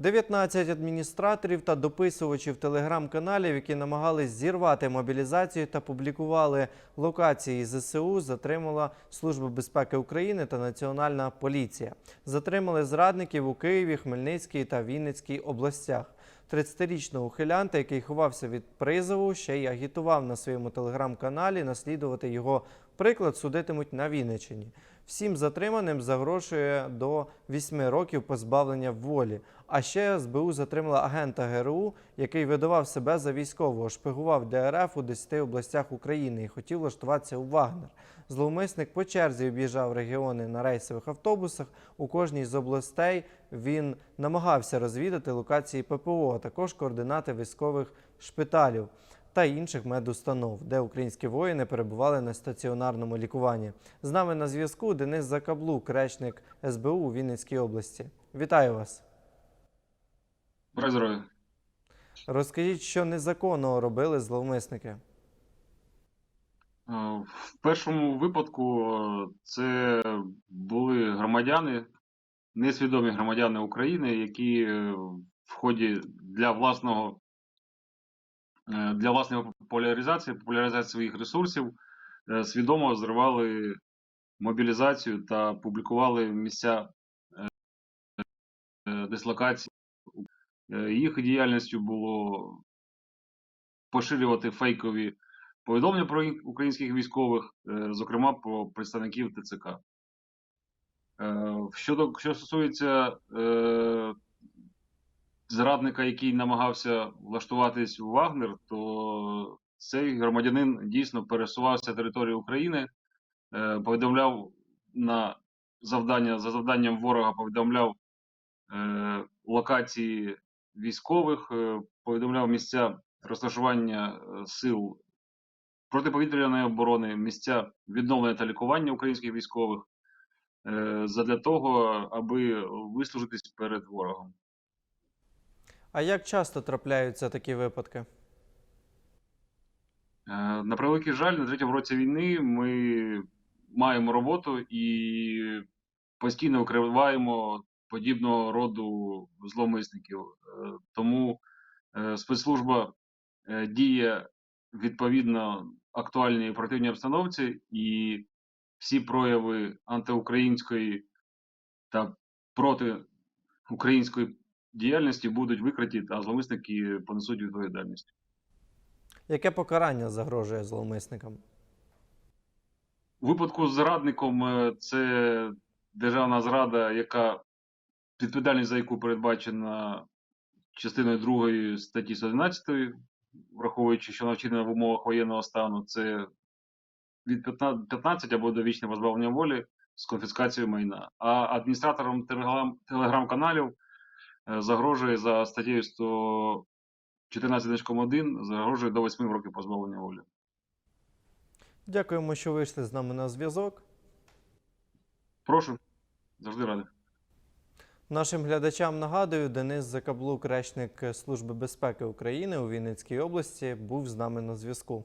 19 адміністраторів та дописувачів телеграм-каналів, які намагались зірвати мобілізацію та публікували локації ЗСУ, затримала Служба безпеки України та Національна поліція. Затримали зрадників у Києві, Хмельницькій та Вінницькій областях. 30-річного ухилянта, який ховався від призову, ще й агітував на своєму телеграм-каналі. Наслідувати його приклад судитимуть на Вінниччині. Всім затриманим загрожує до 8 років позбавлення волі. А ще СБУ затримала агента ГРУ, який видавав себе за військового, шпигував ДРФ у 10 областях України і хотів влаштуватися у Вагнер. Зловмисник по черзі об'їжджав регіони на рейсових автобусах. У кожній з областей він намагався розвідати локації ППО, а також координати військових шпиталів та інших медустанов, де українські воїни перебували на стаціонарному лікуванні. З нами на зв'язку Денис Закаблук, речник СБУ у Вінницькій області. Вітаю вас! Здоров'я. Розкажіть, що незаконного робили зловмисники. Е, В першому випадку е, це були громадяни, несвідомі громадяни України, які е, в ході для власного для власної популяризації, популяризації своїх ресурсів е, свідомо зривали мобілізацію та публікували місця е, е, дислокації. Е, Їх діяльністю було поширювати фейкові повідомлення про українських військових, е, зокрема про представників ТЦК. Е, Щодо що стосується е, зрадника, який намагався влаштуватись у Вагнер, то цей громадянин дійсно пересувався територією України, е, повідомляв на завдання за завданням ворога, повідомляв е, локації військових, е, повідомляв місця розташування сил протиповітряної оборони, місця відновлення та лікування українських військових задля того, аби вислужитись перед ворогом. А як часто трапляються такі випадки? Е, На превеликий жаль, на третьому році війни ми маємо роботу і постійно викриваємо подібного роду зловмисників. Е, Тому е, спецслужба діє відповідно актуальній оперативній обстановці, і всі прояви антиукраїнської та протиукраїнської діяльності будуть викриті, а зловмисники понесуть відповідальність. Яке покарання загрожує зловмисникам? У випадку з зрадником е, це державна зрада, яка відповідальність за яку передбачена частиною 2 статті 111, враховуючи, що вона вчинена в умовах воєнного стану, це від 15 15 або довічне позбавлення волі з конфіскацією майна. А адміністраторам телеграм- телеграм-каналів загрожує за статтею 114.1 загрожує до 8 років позбавлення волі. Дякуємо, що вийшли з нами на зв'язок. Прошу, завжди радий. Нашим глядачам нагадую, Денис Закаблук, речник Служби безпеки України у Вінницькій області, був з нами на зв'язку.